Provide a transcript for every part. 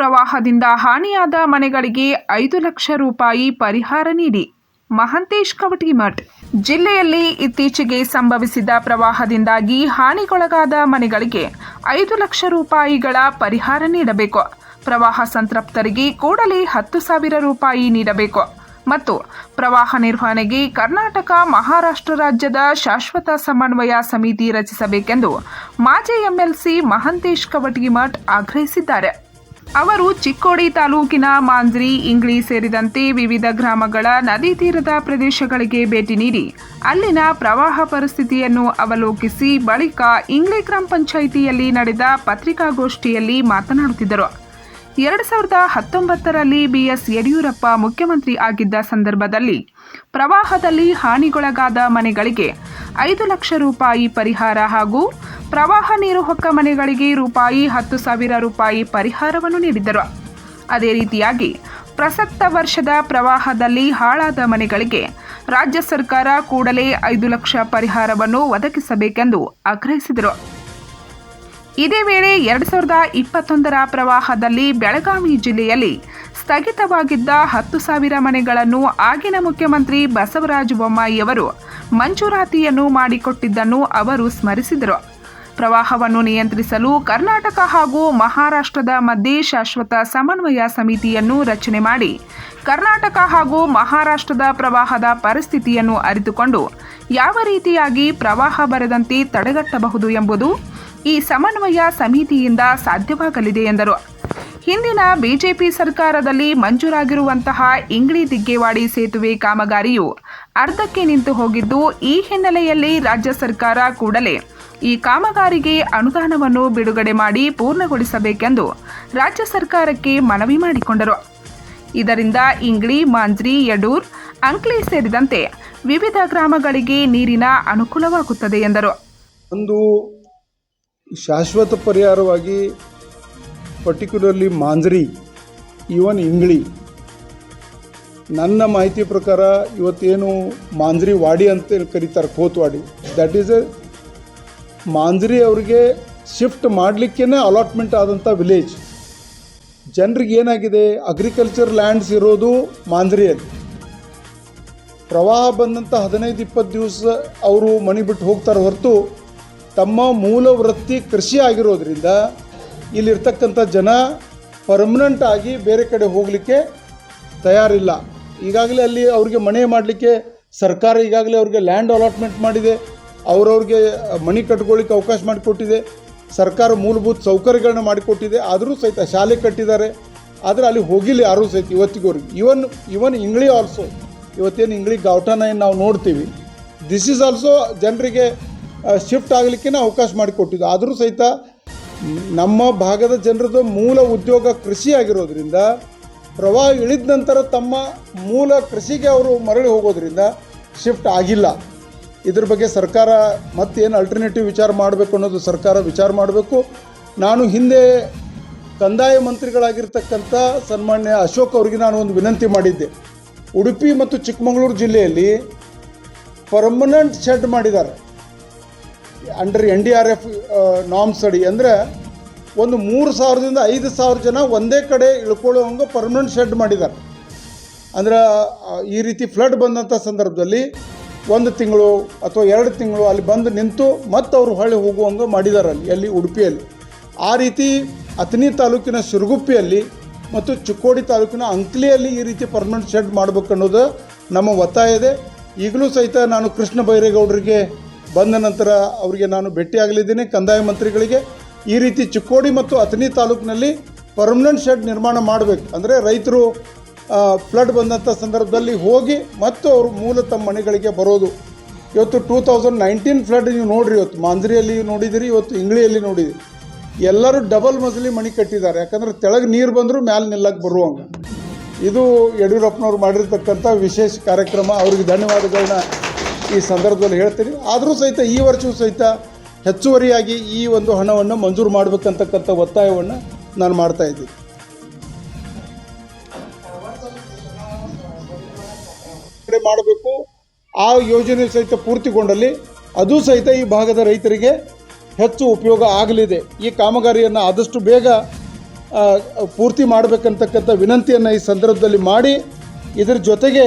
ಪ್ರವಾಹದಿಂದ ಹಾನಿಯಾದ ಮನೆಗಳಿಗೆ ಐದು ಲಕ್ಷ ರೂಪಾಯಿ ಪರಿಹಾರ ನೀಡಿ. ಮಹಂತೇಶ್ ಕವಟಿಮಠ್ ಜಿಲ್ಲೆಯಲ್ಲಿ ಇತ್ತೀಚೆಗೆ ಸಂಭವಿಸಿದ ಪ್ರವಾಹದಿಂದಾಗಿ ಹಾನಿಗೊಳಗಾದ ಮನೆಗಳಿಗೆ ಐದು ಲಕ್ಷ ರೂಪಾಯಿಗಳ ಪರಿಹಾರ ನೀಡಬೇಕು. ಪ್ರವಾಹ ಸಂತ್ರಪ್ತರಿಗೆ ಕೂಡಲೇ ಹತ್ತು ಸಾವಿರ ರೂಪಾಯಿ ನೀಡಬೇಕು. ಮತ್ತು ಪ್ರವಾಹ ನಿರ್ವಹಣೆಗೆ ಕರ್ನಾಟಕ, ಮಹಾರಾಷ್ಟ್ರ ರಾಜ್ಯದ ಶಾಶ್ವತ ಸಮನ್ವಯ ಸಮಿತಿ ರಚಿಸಬೇಕೆಂದು ಮಾಜಿ ಎಂಎಲ್ಸಿ ಮಹಂತೇಶ್ ಕವಟಗಿಮಠ್ ಆಗ್ರಹಿಸಿದ್ದಾರೆ. ಅವರು ಚಿಕ್ಕೋಡಿ ತಾಲೂಕಿನ ಮಾಂಜ್ರಿ ಇಂಗ್ಲಿ ಸೇರಿದಂತೆ ವಿವಿಧ ಗ್ರಾಮಗಳ ನದಿ ತೀರದ ಪ್ರದೇಶಗಳಿಗೆ ಭೇಟಿ ನೀಡಿ, ಅಲ್ಲಿನ ಪ್ರವಾಹ ಪರಿಸ್ಥಿತಿಯನ್ನು ಅವಲೋಕಿಸಿ ಬಳಿಕ ಇಂಗ್ಲಿ ಗ್ರಾಮ ಪಂಚಾಯಿತಿಯಲ್ಲಿ ನಡೆದ ಪತ್ರಿಕಾಗೋಷ್ಠಿಯಲ್ಲಿ ಮಾತನಾಡುತ್ತಿದ್ದರು. ಎರಡು ಸಾವಿರದ ಹತ್ತೊಂಬತ್ತರಲ್ಲಿ ಬಿಎಸ್ ಯಡಿಯೂರಪ್ಪ ಮುಖ್ಯಮಂತ್ರಿ ಆಗಿದ್ದ ಸಂದರ್ಭದಲ್ಲಿ ಪ್ರವಾಹದಲ್ಲಿ ಹಾನಿಗೊಳಗಾದ ಮನೆಗಳಿಗೆ ಐದು ಲಕ್ಷ ರೂಪಾಯಿ ಪರಿಹಾರ ಹಾಗೂ ಪ್ರವಾಹ ನೀರು ಹೊಕ್ಕ ಮನೆಗಳಿಗೆ ರೂಪಾಯಿ ಹತ್ತು ಸಾವಿರ ರೂಪಾಯಿ ಪರಿಹಾರವನ್ನು ನೀಡಿದರು. ಅದೇ ರೀತಿಯಾಗಿ ಪ್ರಸಕ್ತ ವರ್ಷದ ಪ್ರವಾಹದಲ್ಲಿ ಹಾಳಾದ ಮನೆಗಳಿಗೆ ರಾಜ್ಯ ಸರ್ಕಾರ ಕೂಡಲೇ ಐದು ಲಕ್ಷ ಪರಿಹಾರವನ್ನು ಒದಗಿಸಬೇಕೆಂದು ಆಗ್ರಹಿಸಿದರು. ಇದೇ ವೇಳೆ ಎರಡು ಸಾವಿರದ ಇಪ್ಪತ್ತೊಂದರ ಪ್ರವಾಹದಲ್ಲಿ ಬೆಳಗಾವಿ ಜಿಲ್ಲೆಯಲ್ಲಿ ಸ್ಥಗಿತವಾಗಿದ್ದ ಹತ್ತು ಸಾವಿರ ಮನೆಗಳನ್ನು ಆಗಿನ ಮುಖ್ಯಮಂತ್ರಿ ಬಸವರಾಜ ಬೊಮ್ಮಾಯಿಯವರು ಮಂಜೂರಾತಿಯನ್ನು ಮಾಡಿಕೊಟ್ಟಿದ್ದನ್ನು ಅವರು ಸ್ಮರಿಸಿದರು. ಪ್ರವಾಹವನ್ನು ನಿಯಂತ್ರಿಸಲು ಕರ್ನಾಟಕ ಹಾಗೂ ಮಹಾರಾಷ್ಟ್ರದ ಮಧ್ಯೆ ಶಾಶ್ವತ ಸಮನ್ವಯ ಸಮಿತಿಯನ್ನು ರಚನೆ ಮಾಡಿ ಕರ್ನಾಟಕ ಹಾಗೂ ಮಹಾರಾಷ್ಟ್ರದ ಪ್ರವಾಹದ ಪರಿಸ್ಥಿತಿಯನ್ನು ಅರಿತುಕೊಂಡು ಯಾವ ರೀತಿಯಾಗಿ ಪ್ರವಾಹ ಬರದಂತೆ ತಡೆಗಟ್ಟಬಹುದು ಎಂಬುದು ಈ ಸಮನ್ವಯ ಸಮಿತಿಯಿಂದ ಸಾಧ್ಯವಾಗಲಿದೆ ಎಂದರು. ಹಿಂದಿನ ಬಿಜೆಪಿ ಸರ್ಕಾರದಲ್ಲಿ ಮಂಜೂರಾಗಿರುವಂತಹ ಇಂಗ್ಳಿ ದಿಗ್ಗೇವಾಡಿ ಸೇತುವೆ ಕಾಮಗಾರಿಯು ಅರ್ಧಕ್ಕೆ ನಿಂತು ಹೋಗಿದ್ದು, ಈ ಹಿನ್ನೆಲೆಯಲ್ಲಿ ರಾಜ್ಯ ಸರ್ಕಾರ ಕೂಡಲೇ ಈ ಕಾಮಗಾರಿಗೆ ಅನುದಾನವನ್ನು ಬಿಡುಗಡೆ ಮಾಡಿ ಪೂರ್ಣಗೊಳಿಸಬೇಕೆಂದು ರಾಜ್ಯ ಸರ್ಕಾರಕ್ಕೆ ಮನವಿ ಮಾಡಿಕೊಂಡರು. ಇದರಿಂದ ಇಂಗ್ಳಿ ಮಾಂಜ್ರಿ, ಯಡೂರ್, ಅಂಕ್ಲಿ ಸೇರಿದಂತೆ ವಿವಿಧ ಗ್ರಾಮಗಳಿಗೆ ನೀರಿನ ಅನುಕೂಲವಾಗುತ್ತದೆ ಎಂದರು. ಒಂದು ಶಾಶ್ವತ ಪರಿಹಾರವಾಗಿ ಪರ್ಟಿಕ್ಯುಲರ್ಲಿ ಮಾಂಜ್ರಿ, ಈವನ್ ಇಂಗ್ಳಿ ನನ್ನ ಮಾಹಿತಿ ಪ್ರಕಾರ ಇವತ್ತೇನು ಮಾಂಜ್ರಿ ವಾಡಿ ಅಂತ ಕರೀತಾರೆ Kotwadi that is a Manjri ಅವ್ರಿಗೆ ಶಿಫ್ಟ್ ಮಾಡಲಿಕ್ಕೇ ಅಲಾಟ್ಮೆಂಟ್ ಆದಂಥ ವಿಲೇಜ್ ಜನರಿಗೆ ಏನಾಗಿದೆ? ಅಗ್ರಿಕಲ್ಚರ್ ಲ್ಯಾಂಡ್ಸ್ ಇರೋದು ಮಾಂಜ್ರಿಯಲ್ಲಿ ಪ್ರವಾಹ ಬಂದಂಥ ಹದಿನೈದು, ಇಪ್ಪತ್ತು ದಿವಸ ಅವರು ಮನೆ ಬಿಟ್ಟು ಹೋಗ್ತಾರೆ ಹೊರತು ತಮ್ಮ ಮೂಲ ವೃತ್ತಿ ಕೃಷಿ ಆಗಿರೋದ್ರಿಂದ ಇಲ್ಲಿರ್ತಕ್ಕಂಥ ಜನ ಪರ್ಮನೆಂಟ್ ಆಗಿ ಬೇರೆ ಕಡೆ ಹೋಗಲಿಕ್ಕೆ ತಯಾರಿಲ್ಲ. ಈಗಾಗಲೇ ಅಲ್ಲಿ ಅವ್ರಿಗೆ ಮನೆ ಮಾಡಲಿಕ್ಕೆ ಸರ್ಕಾರ ಈಗಾಗಲೇ ಅವ್ರಿಗೆ ಲ್ಯಾಂಡ್ ಅಲಾಟ್ಮೆಂಟ್ ಮಾಡಿದೆ. ಅವರವ್ರಿಗೆ ಮನೆ ಕಟ್ಕೊಳ್ಳಿಕ್ಕೆ ಅವಕಾಶ ಮಾಡಿಕೊಟ್ಟಿದೆ. ಸರ್ಕಾರ ಮೂಲಭೂತ ಸೌಕರ್ಯಗಳನ್ನ ಮಾಡಿಕೊಟ್ಟಿದೆ. ಆದರೂ ಸಹಿತ ಶಾಲೆ ಕಟ್ಟಿದ್ದಾರೆ. ಆದರೆ ಅಲ್ಲಿ ಹೋಗಿಲ್ಲ ಯಾರೂ ಸಹಿತ ಇವತ್ತಿಗೋರಿಗೆ. ಇವನ್ ಇವನ್ ಇಂಗ್ಳಿ ಆಲ್ಸೋ ಇವತ್ತೇನು ಇಂಗ್ಳಿ ಗಾವಠಾನ ಏನು ನಾವು ನೋಡ್ತೀವಿ. ದಿಸ್ ಈಸ್ ಆಲ್ಸೋ ಜನರಿಗೆ ಶಿಫ್ಟ್ ಆಗಲಿಕ್ಕೆ ಅವಕಾಶ ಮಾಡಿಕೊಟ್ಟಿದ್ದು ಆದರೂ ಸಹಿತ ನಮ್ಮ ಭಾಗದ ಜನರದು ಮೂಲ ಉದ್ಯೋಗ ಕೃಷಿ ಆಗಿರೋದ್ರಿಂದ, ಪ್ರವಾಹ ಇಳಿದ ನಂತರ ತಮ್ಮ ಮೂಲ ಕೃಷಿಗೆ ಅವರು ಮರಳಿ ಹೋಗೋದ್ರಿಂದ ಶಿಫ್ಟ್ ಆಗಿಲ್ಲ. ಇದ್ರ ಬಗ್ಗೆ ಸರ್ಕಾರ ಮತ್ತೇನು ಅಲ್ಟರ್ನೇಟಿವ್ ವಿಚಾರ ಮಾಡಬೇಕು ಅನ್ನೋದು ಸರ್ಕಾರ ವಿಚಾರ ಮಾಡಬೇಕು. ನಾನು ಹಿಂದೆ ಕಂದಾಯ ಮಂತ್ರಿಗಳಾಗಿರ್ತಕ್ಕಂಥ ಸನ್ಮಾನ್ಯ ಅಶೋಕ್ ಅವರಿಗೆ ನಾನು ಒಂದು ವಿನಂತಿ ಮಾಡಿದ್ದೆ. ಉಡುಪಿ ಮತ್ತು ಚಿಕ್ಕಮಗಳೂರು ಜಿಲ್ಲೆಯಲ್ಲಿ ಪರ್ಮನೆಂಟ್ ಶೆಡ್ ಮಾಡಿದ್ದಾರೆ. Under N D R F norms ಅಡಿ ಅಂದರೆ ಒಂದು ಮೂರು ಸಾವಿರದಿಂದ ಐದು ಸಾವಿರ ಜನ ಒಂದೇ ಕಡೆ ಇಳ್ಕೊಳ್ಳೋವಂಗೆ ಪರ್ಮನೆಂಟ್ ಶೆಡ್ ಮಾಡಿದ್ದಾರೆ ಅಂದ್ರೆ ಈ ರೀತಿ ಫ್ಲಡ್ ಬಂದಂಥ ಸಂದರ್ಭದಲ್ಲಿ ಒಂದು ತಿಂಗಳು ಅಥವಾ ಎರಡು ತಿಂಗಳು ಅಲ್ಲಿ ಬಂದು ನಿಂತು ಮತ್ತು ಅವರು ಹೊಳೆ ಹೋಗುವಂಗೆ ಮಾಡಿದ್ದಾರೆ ಅಲ್ಲಿ, ಎಲ್ಲಿ, ಉಡುಪಿಯಲ್ಲಿ. ಆ ರೀತಿ ಅಥಣಿ ತಾಲೂಕಿನ ಸಿರುಗುಪ್ಪಿಯಲ್ಲಿ ಮತ್ತು ಚಿಕ್ಕೋಡಿ ತಾಲೂಕಿನ ಅಂಕ್ಲಿಯಲ್ಲಿ ಈ ರೀತಿ ಪರ್ಮನೆಂಟ್ ಶೆಡ್ ಮಾಡಬೇಕು ಅನ್ನೋದು ನಮ್ಮ ಒತ್ತಾಯ ಇದೆ. ಈಗಲೂ ಸಹಿತ ನಾನು ಕೃಷ್ಣ ಬೈರೇಗೌಡರಿಗೆ ಬಂದ ನಂತರ ಅವರಿಗೆ ನಾನು ಭೇಟಿಯಾಗಲಿದ್ದೀನಿ. ಕಂದಾಯ ಮಂತ್ರಿಗಳಿಗೆ ಈ ರೀತಿ ಚಿಕ್ಕೋಡಿ ಮತ್ತು ಅಥಣಿ ತಾಲೂಕಿನಲ್ಲಿ ಪರ್ಮನೆಂಟ್ ಶೆಡ್ ನಿರ್ಮಾಣ ಮಾಡಬೇಕು. ಅಂದರೆ ರೈತರು ಫ್ಲಡ್ ಬಂದಂಥ ಸಂದರ್ಭದಲ್ಲಿ ಹೋಗಿ ಮತ್ತು ಅವರು ಮೂಲ ತಮ್ಮ ಮನೆಗಳಿಗೆ ಬರೋದು. ಇವತ್ತು ಟೂ ತೌಸಂಡ್ ನೈನ್ಟೀನ್ ಫ್ಲಡ್ ನೀವು ನೋಡಿರಿ, ಇವತ್ತು ಮಾಂಜ್ರಿಯಲ್ಲಿ ನೋಡಿದಿರಿ, ಇವತ್ತು ಇಂಗ್ಳಿಯಲ್ಲಿ ನೋಡಿದಿರಿ. ಎಲ್ಲರೂ ಡಬಲ್ ಮಜಲಿ ಮನೆ ಕಟ್ಟಿದ್ದಾರೆ. ಯಾಕಂದ್ರೆ ತೆಳಗೆ ನೀರು ಬಂದರೂ ಮ್ಯಾಲೆ ನಿಲ್ಲಕ್ಕೆ ಬರುವಂಗೆ. ಇದು ಯಡಿಯೂರಪ್ಪನವ್ರು ಮಾಡಿರ್ತಕ್ಕಂಥ ವಿಶೇಷ ಕಾರ್ಯಕ್ರಮ. ಅವ್ರಿಗೆ ಧನ್ಯವಾದಗಳನ್ನ ಈ ಸಂದರ್ಭದಲ್ಲಿ ಹೇಳ್ತೀನಿ. ಆದರೂ ಸಹಿತ ಈ ವರ್ಷವೂ ಸಹಿತ ಹೆಚ್ಚುವರಿಯಾಗಿ ಈ ಒಂದು ಹಣವನ್ನು ಮಂಜೂರು ಮಾಡಬೇಕಂತಕ್ಕಂಥ ಒತ್ತಾಯವನ್ನು ನಾನು ಮಾಡ್ತಾ ಇದ್ದೀನಿ. ಮಾಡಬೇಕು. ಆ ಯೋಜನೆ ಸಹಿತ ಪೂರ್ತಿಗೊಂಡಲ್ಲಿ ಅದು ಸಹಿತ ಈ ಭಾಗದ ರೈತರಿಗೆ ಹೆಚ್ಚು ಉಪಯೋಗ ಆಗಲಿದೆ. ಈ ಕಾಮಗಾರಿಯನ್ನು ಆದಷ್ಟು ಬೇಗ ಪೂರ್ತಿ ಮಾಡಬೇಕಂತಕ್ಕಂಥ ವಿನಂತಿಯನ್ನು ಈ ಸಂದರ್ಭದಲ್ಲಿ ಮಾಡಿ, ಇದರ ಜೊತೆಗೆ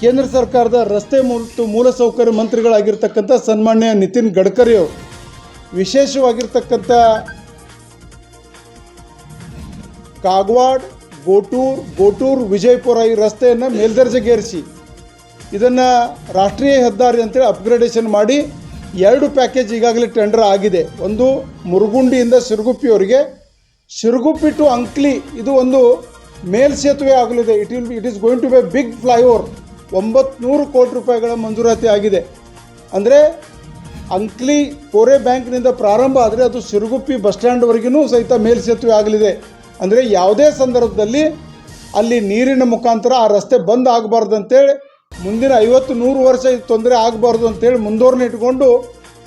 ಕೇಂದ್ರ ಸರ್ಕಾರದ ರಸ್ತೆ ಮತ್ತು ಮೂಲಸೌಕರ್ಯ ಮಂತ್ರಿಗಳಾಗಿರ್ತಕ್ಕಂಥ ಸನ್ಮಾನ್ಯ ನಿತಿನ್ ಗಡ್ಕರಿ ಅವರು. ವಿಶೇಷವಾಗಿರ್ತಕ್ಕಂಥ ಕಾಗವಾಡ್, ಗೋಟೂರ್ ಗೋಟೂರ್, ವಿಜಯಪುರ ಈ ರಸ್ತೆಯನ್ನು ಮೇಲ್ದರ್ಜೆಗೇರಿಸಿ ಇದನ್ನು ರಾಷ್ಟ್ರೀಯ ಹೆದ್ದಾರಿ ಅಂತೇಳಿ ಅಪ್ಗ್ರೇಡೇಷನ್ ಮಾಡಿ ಎರಡು ಪ್ಯಾಕೇಜ್ ಈಗಾಗಲೇ ಟೆಂಡರ್ ಆಗಿದೆ. ಒಂದು ಮುರುಗುಂಡಿಯಿಂದ ಸಿರುಗುಪ್ಪಿಯವರಿಗೆ ಸಿರುಗುಪ್ಪಿ ಟು ಅಂಕ್ಲಿ ಇದು ಒಂದು ಮೇಲ್ಸೇತುವೆ ಆಗಲಿದೆ. It will it is going to be big flyover ಒಂಬತ್ತು ಕೋಟಿ ರೂಪಾಯಿಗಳ ಮಂಜೂರಾತಿ ಆಗಿದೆ. ಅಂದರೆ ಅಂಕ್ಲಿ ಕೋರೆ ಬ್ಯಾಂಕ್ನಿಂದ ಪ್ರಾರಂಭ ಆದರೆ ಅದು ಸಿರುಗುಪ್ಪಿ ಬಸ್ ಸ್ಟ್ಯಾಂಡ್ವರೆಗೂ ಸಹಿತ ಮೇಲ್ಸೇತುವೆ ಆಗಲಿದೆ. ಅಂದರೆ ಯಾವುದೇ ಸಂದರ್ಭದಲ್ಲಿ ಅಲ್ಲಿ ನೀರಿನ ಮುಖಾಂತರ ಆ ರಸ್ತೆ ಬಂದ್ ಆಗಬಾರ್ದು ಅಂತೇಳಿ, ಮುಂದಿನ ಐವತ್ತು ನೂರು ವರ್ಷ ತೊಂದರೆ ಆಗಬಾರ್ದು ಅಂತೇಳಿ ಮುಂದೋರ್ನ ಇಟ್ಕೊಂಡು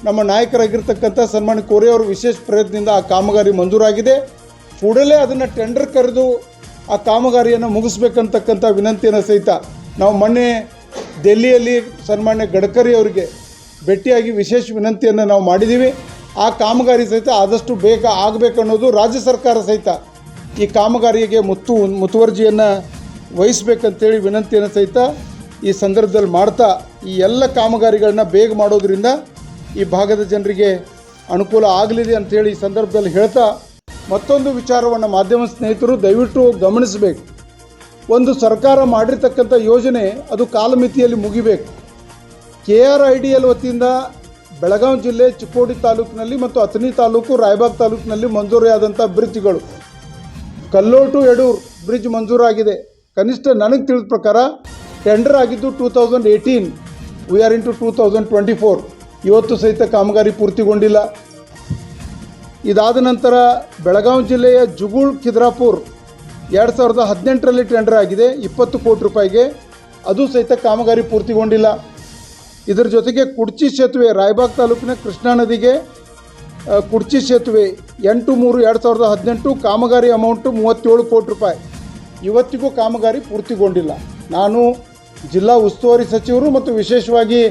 ನಮ್ಮ ನಾಯಕರಾಗಿರ್ತಕ್ಕಂಥ ಸನ್ಮಾನ್ಯ ಕೋರೆ ಅವರು ವಿಶೇಷ ಪ್ರಯತ್ನದಿಂದ ಆ ಕಾಮಗಾರಿ ಮಂಜೂರಾಗಿದೆ. ಕೂಡಲೇ ಅದನ್ನು ಟೆಂಡರ್ ಕರೆದು ಆ ಕಾಮಗಾರಿಯನ್ನು ಮುಗಿಸ್ಬೇಕಂತಕ್ಕಂಥ ವಿನಂತಿಯನ್ನು ಸಹಿತ ನಾವು ಮೊನ್ನೆ ದೆಹಲಿಯಲ್ಲಿ ಸನ್ಮಾನ್ಯ ಗಡ್ಕರಿ ಅವರಿಗೆ ಭೇಟಿಯಾಗಿ ವಿಶೇಷ ವಿನಂತಿಯನ್ನು ನಾವು ಮಾಡಿದ್ದೀವಿ. ಆ ಕಾಮಗಾರಿ ಸಹಿತ ಆದಷ್ಟು ಬೇಗ ಆಗಬೇಕನ್ನೋದು ರಾಜ್ಯ ಸರ್ಕಾರ ಸಹಿತ. ಈ ಕಾಮಗಾರಿಗೆ ಮುತ್ತು, ಮುತುವರ್ಜಿಯನ್ನು ವಹಿಸ್ಬೇಕಂತೇಳಿ ವಿನಂತಿಯನ್ನು ಸಹಿತ ಈ ಸಂದರ್ಭದಲ್ಲಿ ಮಾಡ್ತಾ, ಈ ಎಲ್ಲ ಕಾಮಗಾರಿಗಳನ್ನ ಬೇಗ ಮಾಡೋದ್ರಿಂದ ಈ ಭಾಗದ ಜನರಿಗೆ ಅನುಕೂಲ ಆಗಲಿದೆ ಅಂತೇಳಿ ಈ ಸಂದರ್ಭದಲ್ಲಿ ಹೇಳ್ತಾ ಮತ್ತೊಂದು ವಿಚಾರವನ್ನು ಮಾಧ್ಯಮ ಸ್ನೇಹಿತರು ದಯವಿಟ್ಟು ಗಮನಿಸಬೇಕು. ಒಂದು ಸರ್ಕಾರ ಮಾಡಿರ್ತಕ್ಕಂಥ ಯೋಜನೆ ಅದು ಕಾಲಮಿತಿಯಲ್ಲಿ ಮುಗಿಬೇಕು. K R I D L ವತಿಯಿಂದ ಬೆಳಗಾವಿ ಜಿಲ್ಲೆ ಚಿಕ್ಕೋಡಿ ತಾಲೂಕಿನಲ್ಲಿ ಮತ್ತು ಅಥಣಿ ತಾಲೂಕು, ರಾಯಬಾಗ್ ತಾಲೂಕಿನಲ್ಲಿ ಮಂಜೂರಿಯಾದಂಥ ಬ್ರಿಡ್ಜ್ಗಳು ಕಲ್ಲೋಟು ಎಡೂರ್ ಬ್ರಿಡ್ಜ್ ಮಂಜೂರಾಗಿದೆ. ಕನಿಷ್ಠ ನನಗೆ ತಿಳಿದ ಪ್ರಕಾರ ಟೆಂಡರ್ ಆಗಿದ್ದು two thousand eighteen we are in to two thousand twenty four ಇವತ್ತು ಸಹಿತ ಕಾಮಗಾರಿ ಪೂರ್ತಿಗೊಂಡಿಲ್ಲ. ಇದಾದ ನಂತರ ಬೆಳಗಾವಿ ಜಿಲ್ಲೆಯ ಜುಗುಳ್ ಖಿದ್ರಾಪುರ್ ಎರಡು ಸಾವಿರದ ಹದಿನೆಂಟರಲ್ಲಿ ಟೆಂಡರ್ ಆಗಿದೆ. ಇಪ್ಪತ್ತು ಕೋಟಿ ರೂಪಾಯಿಗೆ ಅದು ಸಹಿತ ಕಾಮಗಾರಿ ಪೂರ್ತಿಗೊಂಡಿಲ್ಲ. ಇದರ ಜೊತೆಗೆ ಕುಡ್ಚಿ ಸೇತುವೆ ರಾಯಬಾಗ್ ತಾಲೂಕಿನ ಕೃಷ್ಣಾ ನದಿಗೆ ಕುಡ್ಚಿ ಸೇತುವೆ ಎಂಟು ಮೂರು ಎರಡು ಸಾವಿರದ ಹದಿನೆಂಟು ಕಾಮಗಾರಿ ಅಮೌಂಟು ಮೂವತ್ತೇಳು ಕೋಟಿ ರೂಪಾಯಿ. ಇವತ್ತಿಗೂ ಕಾಮಗಾರಿ ಪೂರ್ತಿಗೊಂಡಿಲ್ಲ. ನಾನು ಜಿಲ್ಲಾ ಉಸ್ತುವಾರಿ ಸಚಿವರು ಮತ್ತು ವಿಶೇಷವಾಗಿ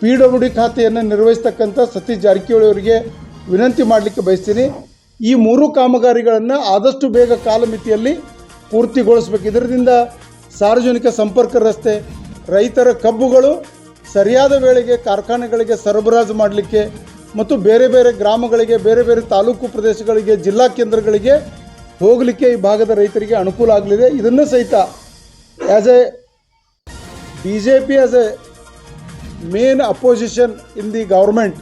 ಪಿ ಡಬ್ಲ್ಯೂ ಡಿ ಖಾತೆಯನ್ನು ನಿರ್ವಹಿಸ್ತಕ್ಕಂಥ ಸತೀಶ್ ಜಾರಕಿಹೊಳಿ ಅವರಿಗೆ ವಿನಂತಿ ಮಾಡಲಿಕ್ಕೆ ಬಯಸ್ತೀನಿ. ಈ ಮೂರು ಕಾಮಗಾರಿಗಳನ್ನು ಆದಷ್ಟು ಬೇಗ ಕಾಲಮಿತಿಯಲ್ಲಿ ಪೂರ್ತಿಗೊಳಿಸ್ಬೇಕು. ಇದರಿಂದ ಸಾರ್ವಜನಿಕ ಸಂಪರ್ಕ ರಸ್ತೆ, ರೈತರ ಕಬ್ಬುಗಳು ಸರಿಯಾದ ವೇಳೆಗೆ ಕಾರ್ಖಾನೆಗಳಿಗೆ ಸರಬರಾಜು ಮಾಡಲಿಕ್ಕೆ ಮತ್ತು ಬೇರೆ ಬೇರೆ ಗ್ರಾಮಗಳಿಗೆ, ಬೇರೆ ಬೇರೆ ತಾಲೂಕು ಪ್ರದೇಶಗಳಿಗೆ, ಜಿಲ್ಲಾ ಕೇಂದ್ರಗಳಿಗೆ ಹೋಗಲಿಕ್ಕೆ ಈ ಭಾಗದ ರೈತರಿಗೆ ಅನುಕೂಲ ಆಗಲಿದೆ. ಇದನ್ನು ಸಹಿತ as a B J P as a main opposition in the government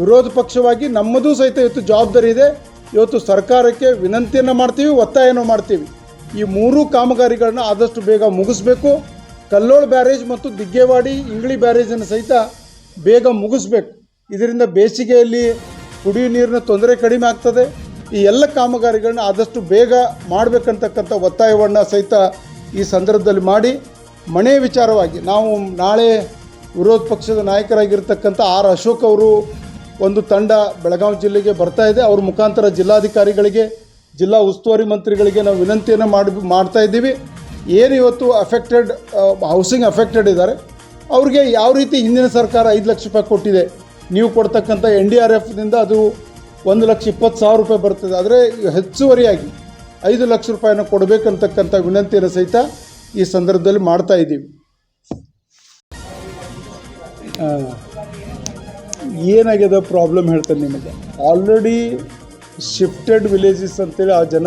ವಿರೋಧ ಪಕ್ಷವಾಗಿ ನಮ್ಮದು ಸಹಿತ ಇವತ್ತು ಜವಾಬ್ದಾರಿ ಇದೆ. ಇವತ್ತು ಸರ್ಕಾರಕ್ಕೆ ವಿನಂತಿಯನ್ನು ಮಾಡ್ತೀವಿ, ಒತ್ತಾಯನೂ ಮಾಡ್ತೀವಿ. ಈ ಮೂರು ಕಾಮಗಾರಿಗಳನ್ನ ಆದಷ್ಟು ಬೇಗ ಮುಗಿಸ್ಬೇಕು. ಕಲ್ಲೋಳ ಬ್ಯಾರೇಜ್ ಮತ್ತು ದಿಗ್ಗೇವಾಡಿ, ಇಂಗ್ಳಿ ಬ್ಯಾರೇಜನ್ನು ಸಹಿತ ಬೇಗ ಮುಗಿಸ್ಬೇಕು. ಇದರಿಂದ ಬೇಸಿಗೆಯಲ್ಲಿ ಕುಡಿಯುವ ನೀರಿನ ತೊಂದರೆ ಕಡಿಮೆ ಆಗ್ತದೆ. ಈ ಎಲ್ಲ ಕಾಮಗಾರಿಗಳನ್ನ ಆದಷ್ಟು ಬೇಗ ಮಾಡಬೇಕಂತಕ್ಕಂಥ ಒತ್ತಾಯವನ್ನು ಸಹಿತ ಈ ಸಂದರ್ಭದಲ್ಲಿ ಮಾಡಿ. ಮನೆ ವಿಚಾರವಾಗಿ ನಾವು ನಾಳೆ ವಿರೋಧ ಪಕ್ಷದ ನಾಯಕರಾಗಿರ್ತಕ್ಕಂಥ ಆರ್ ಅಶೋಕ್ ಅವರು ಒಂದು ತಂಡ ಬೆಳಗಾವಿ ಜಿಲ್ಲೆಗೆ ಬರ್ತಾ ಇದೆ. ಅವ್ರ ಮುಖಾಂತರ ಜಿಲ್ಲಾಧಿಕಾರಿಗಳಿಗೆ ಜಿಲ್ಲಾ ಉಸ್ತುವಾರಿ ಮಂತ್ರಿಗಳಿಗೆ ನಾವು ವಿನಂತಿಯನ್ನು ಮಾಡಿ ಮಾಡ್ತಾ ಇದ್ದೀವಿ. ಏನು ಇವತ್ತು ಅಫೆಕ್ಟೆಡ್ ಹೌಸಿಂಗ್ ಅಫೆಕ್ಟೆಡ್ ಇದ್ದಾರೆ. ಅವ್ರಿಗೆ ಯಾವ ರೀತಿ ಹಿಂದಿನ ಸರ್ಕಾರ ಐದು ಲಕ್ಷ ರೂಪಾಯಿ ಕೊಟ್ಟಿದೆ, ನೀವು ಕೊಡ್ತಕ್ಕಂಥ ಎನ್ ಡಿ ಆರ್ ಎಫ್ನಿಂದ ಅದು ಒಂದು ಲಕ್ಷ ಇಪ್ಪತ್ತು ಸಾವಿರ ರೂಪಾಯಿ ಬರ್ತದೆ. ಆದರೆ ಹೆಚ್ಚುವರಿಯಾಗಿ ಐದು ಲಕ್ಷ ರೂಪಾಯಿನ ಕೊಡಬೇಕಂತಕ್ಕಂಥ ವಿನಂತಿಯನ್ನು ಸಹಿತ ಈ ಸಂದರ್ಭದಲ್ಲಿ ಮಾಡ್ತಾ ಇದ್ದೀವಿ. ಏನಾಗಿದೆ ಪ್ರಾಬ್ಲಮ್ ಹೇಳ್ತೇನೆ ನಿಮಗೆ. ಆಲ್ರೆಡಿ ಶಿಫ್ಟೆಡ್ ವಿಲೇಜಸ್ ಅಂತೇಳಿ ಆ ಜನ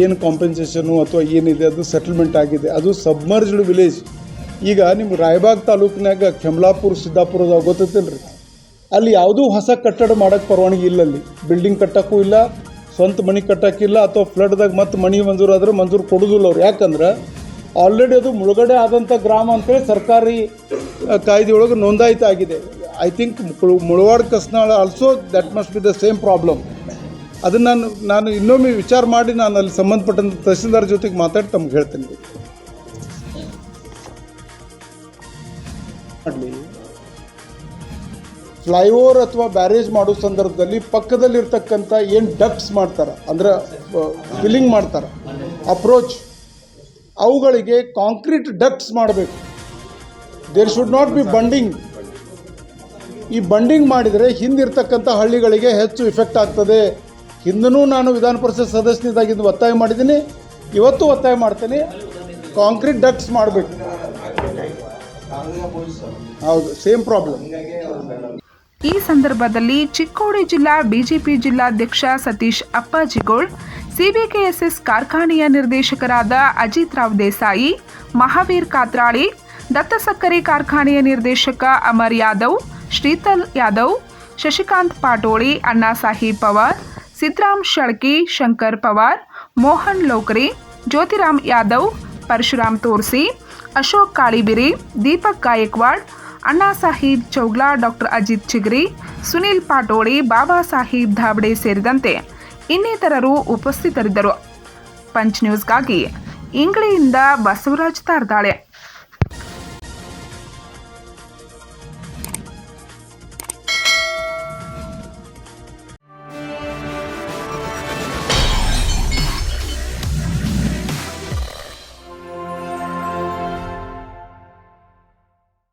ಏನು ಕಾಂಪೆನ್ಸೇಷನು ಅಥವಾ ಏನಿದೆ, ಅದು ಸೆಟಲ್ಮೆಂಟ್ ಆಗಿದೆ. ಅದು ಸಬ್ಮರ್ಜ್ಡ್ ವಿಲೇಜ್ ಈಗ ನಿಮ್ಮ ರಾಯಬಾಗ್ ತಾಲೂಕಿನಾಗ ಕೆಮ್ಲಾಪುರ ಸಿದ್ದಾಪುರದಾಗ ರೀ ಅಲ್ಲಿ ಯಾವುದೂ ಹೊಸ ಕಟ್ಟಡ ಮಾಡೋಕ್ಕೆ ಪರವಾನಗಿ ಇಲ್ಲ ಅಲ್ಲಿ. ಬಿಲ್ಡಿಂಗ್ ಕಟ್ಟೋಕ್ಕೂ ಇಲ್ಲ, ಸ್ವಂತ ಮನೆ ಕಟ್ಟೋಕ್ಕಿಲ್ಲ ಅಥವಾ ಫ್ಲಡ್ದಾಗ ಮತ್ತೆ ಮನೆ ಮಂಜೂರಾದ್ರೆ ಮಂಜೂರು ಕೊಡೋದಿಲ್ಲ ಅವ್ರು. ಯಾಕಂದ್ರೆ ಆಲ್ರೆಡಿ ಅದು ಮುಳುಗಡೆ ಆದಂಥ ಗ್ರಾಮ ಅಂತೇಳಿ ಸರ್ಕಾರಿ ಕಾಯ್ದೆಯೊಳಗೆ ನೋಂದಾಯಿತ ಆಗಿದೆ. I think Mulwad, Kasnal also that must be the same problem ಅದನ್ನು ನಾನು ನಾನು ಇನ್ನೊಮ್ಮೆ ವಿಚಾರ ಮಾಡಿ ನಾನು ಅಲ್ಲಿ ಸಂಬಂಧಪಟ್ಟಂಥ ತಹಸೀಲ್ದಾರ್ ಜೊತೆಗೆ ಮಾತಾಡಿ ತಮ್ಗೆ ಹೇಳ್ತೇನೆ. ಫ್ಲೈಓವರ್ ಅಥವಾ ಬ್ಯಾರೇಜ್ ಮಾಡೋ ಸಂದರ್ಭದಲ್ಲಿ ಪಕ್ಕದಲ್ಲಿರ್ತಕ್ಕಂಥ ಏನು ಡಕ್ಸ್ ಮಾಡ್ತಾರೆ, ಅಂದ್ರೆ ಫಿಲ್ಲಿಂಗ್ ಮಾಡ್ತಾರೆ, ಅಪ್ರೋಚ್, ಅವುಗಳಿಗೆ ಕಾಂಕ್ರೀಟ್ ಡಕ್ಸ್ ಮಾಡಬೇಕು. There should not be bunding. ಈ ಬಂಡಿಂಗ್ ಮಾಡಿದರೆ ಹಿಂದಿರ್ತಕ್ಕಂಥ ಹಳ್ಳಿಗಳಿಗೆ ಹೆಚ್ಚು ಇಫೆಕ್ಟ್ ಆಗ್ತದೆ. ಹಿಂದೂ ನಾನು ವಿಧಾನ ಪರಿಷತ್ ಸದಸ್ಯನಿದ್ದಾಗಿದ್ದು ಒತ್ತಾಯ ಮಾಡಿದ್ದೀನಿ. ಇವತ್ತು ಒತ್ತಾಯ ಮಾಡ್ತೀನಿ. ಕಾಂಕ್ರೀಟ್ ಡಕ್ಟ್ಸ್ ಮಾಡಬೇಕು. ಹೌದು, ಸೇಮ್ ಪ್ರಾಬ್ಲಮ್. ಈ ಸಂದರ್ಭದಲ್ಲಿ ಚಿಕ್ಕೋಡಿ ಜಿಲ್ಲಾ ಬಿಜೆಪಿ ಜಿಲ್ಲಾಧ್ಯಕ್ಷ ಸತೀಶ್ ಅಪ್ಪಾಜಿಗೋಳ್, ಸಿಬಿಕೆಎಸ್ಎಸ್ ಕಾರ್ಖಾನೆಯ ನಿರ್ದೇಶಕರಾದ ಅಜಿತ್ ರಾವ್ ದೇಸಾಯಿ, ಮಹಾವೀರ್ ಕಾತ್ರಾಳಿ ದತ್ತ ಸಕ್ಕರೆ ಕಾರ್ಖಾನೆಯ ನಿರ್ದೇಶಕ ಅಮರ್ ಯಾದವ್, ಶ್ರೀತಲ್ ಯಾದವ್, ಶಶಿಕಾಂತ್ ಪಾಟೋಳಿ, ಅಣ್ಣಾ ಸಾಹಿಬ್ ಪವಾರ್ ಸಿದ್ರಾಮ್ ಶಳ್ಕಿ, ಶಂಕರ್ ಪವಾರ್, ಮೋಹನ್ ಲೋಕ್ರಿ, ಜ್ಯೋತಿರಾಮ್ ಯಾದವ್, ಪರಶುರಾಮ್ ತೋರ್ಸಿ, ಅಶೋಕ್ ಕಾಳಿಬಿರಿ, ದೀಪಕ್ ಗಾಯಕ್ವಾಡ್, ಅಣ್ಣಾ ಸಾಹೀಬ್ ಚೌಗ್ಲಾ, ಡಾಕ್ಟರ್ ಅಜಿತ್ ಚಿಗ್ರಿ, ಸುನೀಲ್ ಪಾಟೋಳಿ, ಬಾಬಾ ಸಾಹೀಬ್ ಧಾಬಡೆ ಸೇರಿದಂತೆ ಇನ್ನಿತರರು ಉಪಸ್ಥಿತರಿದ್ದರು. ಪಂಚ್ ನ್ಯೂಸ್ಗಾಗಿ ಇಂಗ್ಳಿಯಿಂದ ಬಸವರಾಜ್ ತಾರ್ದಾಳೆ.